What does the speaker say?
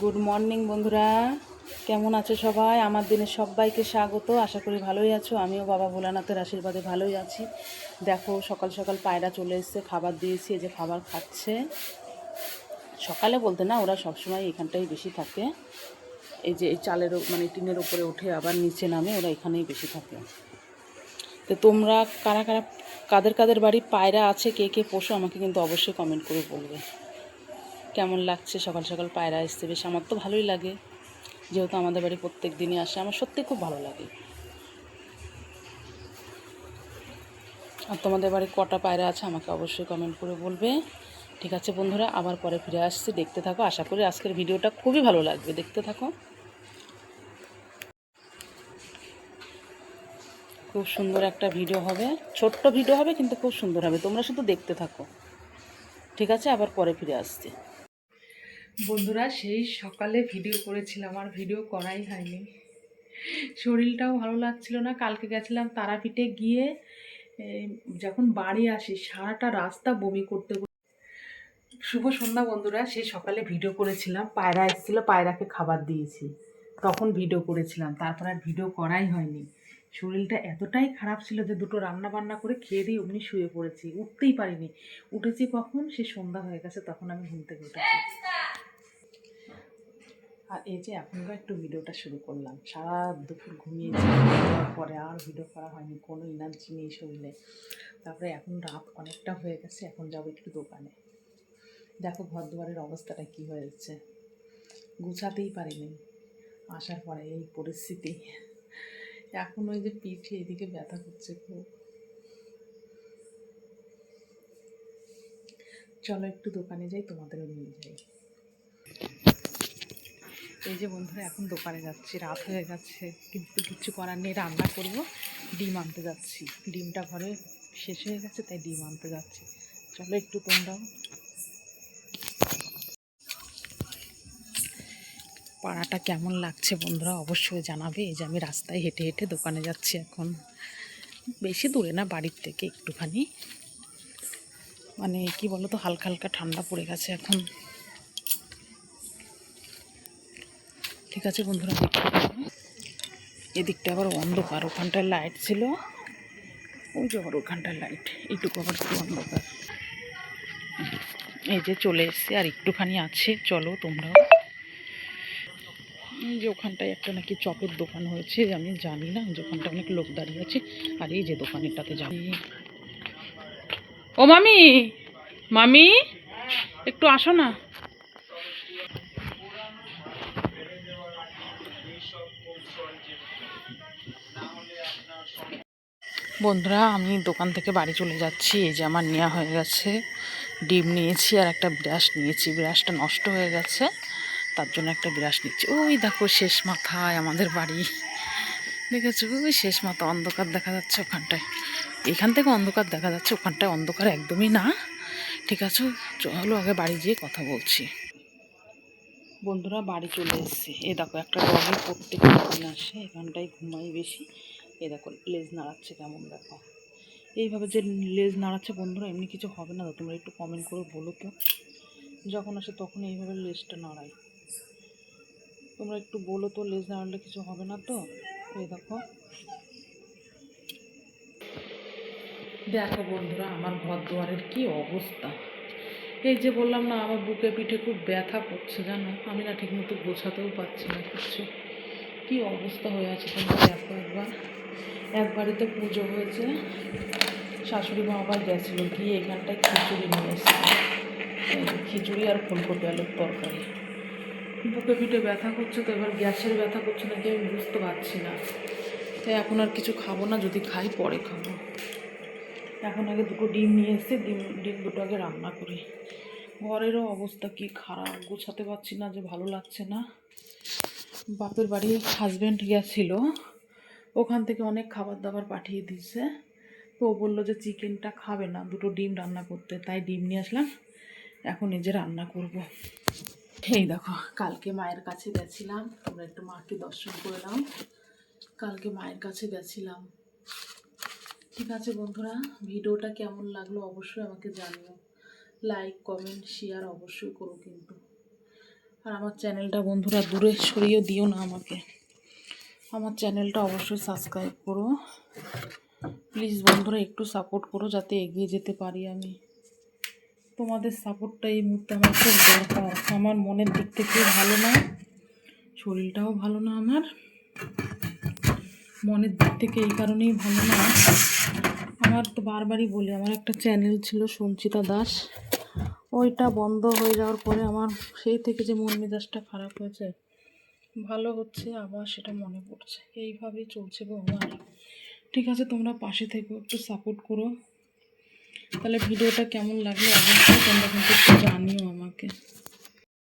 Good morning বন্ধুরা। কেমন আছে সবাই? আমার দিনে সবাইকে স্বাগত। আশা করি ভালোই আছো। আমিও বাবা ভোলানাথের আশীর্বাদে ভালোই আছি। দেখো, সকাল সকাল পায়রা চলে এসছে, খাবার দিয়েছি, এই যে খাবার খাচ্ছে। সকালে বলতে না, ওরা সবসময় এখানটাই বেশি থাকে। এই যে এই চালের মানে টিনের ওপরে উঠে আবার নিচে নামে, ওরা এখানেই বেশি থাকে। তো তোমরা কারা কারা কাদের কাদের বাড়ি পায়রা আছে, কে কে পোষো, আমাকে কিন্তু অবশ্যই কমেন্ট করে বলবে। কেমন লাগছে? সকাল সকাল পায়রা আসতে বেশ আমার তো ভালোই লাগে। যেহেতু আমাদের বাড়ি প্রত্যেক দিনই আসে, আমার সত্যি খুব ভালো লাগে। আর তোমাদের বাড়ি কটা পায়রা আছে আমাকে অবশ্যই কমেন্ট করে বলবে। ঠিক আছে বন্ধুরা, আবার পরে ফিরে আসছি। দেখতে থাকো, আশা করি আজকের ভিডিওটা খুবই ভালো লাগবে। দেখতে থাকো। খুব সুন্দর একটা ভিডিও হবে। ছোট্ট ভিডিও হবে, কিন্তু খুব সুন্দর হবে। তোমরা শুধু দেখতে থাকো। ঠিক আছে, আবার পরে ফিরে আসছি। বন্ধুরা, সেই সকালে ভিডিও করেছিলাম, আর ভিডিও করাই হয়নি। শরীরটাও ভালো লাগছিল না, কালকে গেছিলাম তারাপীঠে গিয়ে যখন বাড়ি আসি, সারাটা রাস্তা বমি করতে শুভ সন্ধ্যা বন্ধুরা, সেই সকালে ভিডিও করেছিলাম, পায়রা এসেছিল, পায়রাকে খাবার দিয়েছি। তখন ভিডিও করেছিলাম, তারপর আর ভিডিও করাই হয়নি। শরীরটা এতটাই খারাপ ছিল যে দুটো রান্না বান্না করে খেয়ে দিয়ে অমনি শুয়ে পড়েছি, উঠতেই পারিনি। উঠেছি কখন? সে সন্ধ্যা হয়ে গেছে, তখন আমি ঘুম থেকে উঠেছি। আর এই যে এখনকার একটু ভিডিওটা শুরু করলাম, সারা দুপুর ঘুমিয়েছি পরে আর ভিডিও করা হয়নি, কোনো এনার্জি নেই শরীরে। তারপরে এখন রাত অনেকটা হয়ে গেছে, এখন যাব একটু দোকানে। দেখো ঘর দুয়ারের অবস্থাটা কী হয়েছে। গুছাতেই পারিনি, আসার পরে এই পরিস্থিতি। এখন ওই যে পিঠে এদিকে ব্যথা করছে খুব। চলো একটু দোকানে যাই, তোমাদেরও নিয়ে যাই। এই যে বন্ধুরা, এখন দোকানে যাচ্ছি, রাত হয়ে গেছে, কিন্তু কিছু করার নেই, রান্না করব, ডিম আনতে যাচ্ছি। ডিমটা ঘরে শেষ হয়ে গেছে, তাই ডিম আনতে যাচ্ছি। চলো একটু তোমরাও পাড়াটা কেমন লাগছে বন্ধুরা, অবশ্যই জানাবে। এই যে আমি রাস্তায় হেঁটে হেঁটে দোকানে যাচ্ছি এখন। বেশি দূরে না, বাড়ির থেকে একটুখানি। মানে কি বলো তো হালকা হালকা ঠান্ডা পড়ে গেছে এখন। ঠিক আছে বন্ধুরা এদিকটা আবার অন্ধকার, ওখানটায় লাইট ছিল। ওই যে আবার ওখানটায় লাইট এইটুকু আবার একটু অন্ধকার। এই যে চলে এসছে, আর একটুখানি আছে, চলো তোমরাও। যে ওখানটায় একটা নাকি চপের দোকান হয়েছে, আমি জানি না, যে ওখানটা অনেক লোক দাঁড়িয়ে আছে। আর এই যে দোকানেরটাতে যাবি ও মামি! মামি! একটু আসো না। বন্ধুরা, আমি দোকান থেকে বাড়ি চলে যাচ্ছি। এই যে আমার নেওয়া হয়ে গেছে। ডিম নিয়েছি আর একটা ব্রাশ নিয়েছি। ব্রাশটা নষ্ট হয়ে গেছে। তার জন্য একটা ব্রাশ নিচ্ছি। ওই দেখো শেষ মাথায় আমাদের বাড়ি। দেখেছ? ওই শেষ মাথা অন্ধকার দেখা যাচ্ছে ওখানটায়। এখান থেকে অন্ধকার দেখা যাচ্ছে। ওখানটায় অন্ধকার একদমই না। ঠিক আছে? চলো আগে বাড়ি গিয়ে কথা বলছি। বন্ধুরা, বাড়ি চলে এসেছি। এ দেখো একটা ডগে প্রত্যেক দিন আসে। এখানটায় ঘুমাই বেশি। এ দেখো, লেজ নাড়াচ্ছে কেমন দেখো। এইভাবে যে লেজ নাড়াচ্ছে বন্ধুরা, এমনি কিছু হবে না তো, তোমরা একটু কমেন্ট করে বলো তো। যখন আসে তখন এইভাবে লেজটা নাড়াই। তোমরা একটু বলো তো, লেজ নাড়ালে কিছু হবে না তো? এই দেখো। দেখো বন্ধুরা, আমার ঘর দুয়ারের কি অবস্থা। এই যে বললাম না, আমার বুকে পিঠে খুব ব্যথা করছে, জানো? আমি না ঠিক মতো গোছাতেও পারছি না কিছু কি অবস্থা হয়ে আছে তোমরা দেখো একবার। এক বাড়িতে পুজো হয়েছে। শাশুড়ি মা আবার গেছিল, গিয়ে এখানটায় খিচুড়ি নিয়ে এসেছে। খিচুড়ি আর ফুলকপি আলুর তরকারি। বুকে পিঠে ব্যথা করছে তো, এবার গ্যাসের ব্যথা করছে নাকি আমি বুঝতে পারছি না। তাই এখন আর কিছু খাব না, যদি খাই পরে খাব। এখন আগে দুটো ডিম নিয়ে এসে ডিম ডিম দুটো আগে রান্না করি। ঘরেরও অবস্থা কি খারাপ, গোছাতে পারছি না যে ভালো লাগছে না। বাপের বাড়ি হাজব্যান্ড গেছিল। ওখান থেকে অনেক খাবার দাবার পাঠিয়ে দিয়েছে। তো ও বলল যে চিকেনটা খাবে না, দুটো ডিম রান্না করতে। তাই ডিম নিয়ে আসলাম। এখন এই যে রান্না করব। এই দেখো, কালকে মায়ের কাছে গেছিলাম। তোমরা একটু মাকে দর্শন করে নাও। কালকে মায়ের কাছে গেছিলাম। ঠিক আছে বন্ধুরা, ভিডিওটা কেমন লাগল অবশ্যই আমাকে জানিও। লাইক কমেন্ট শেয়ার অবশ্যই করো কিন্তু। আর আমার চ্যানেলটা বন্ধুরা দূরে সরিয়ে দিও না আমাকে। আমার চ্যানেলটা অবশ্যই সাবস্ক্রাইব করো। প্লিজ বন্ধুরা, একটু সাপোর্ট করো যাতে এগিয়ে যেতে পারি আমি। তোমাদের সাপোর্টটা এই মুহূর্তে আমার খুব দরকার। আমার মনের দিক থেকে ভালো না, শরীরটাও ভালো না আমার। মনের দিক থেকে এই কারণেই ভালো না। আমার তো বারবারই বলি, আমার একটা চ্যানেল ছিল সঞ্চিতা দাস। ওইটা বন্ধ হয়ে যাওয়ার পরে আমার সেই থেকে যে মন মেজাজটা খারাপ হয়েছে ভালো হচ্ছে, আবার সেটা মনে পড়ছে। এইভাবেই চলছে গো ঠিক আছে, তোমরা পাশে থেকে, একটু সাপোর্ট করো। তাহলে ভিডিওটা কেমন লাগল অবশ্যই তোমরা কিন্তু একটু জানিও আমাকে।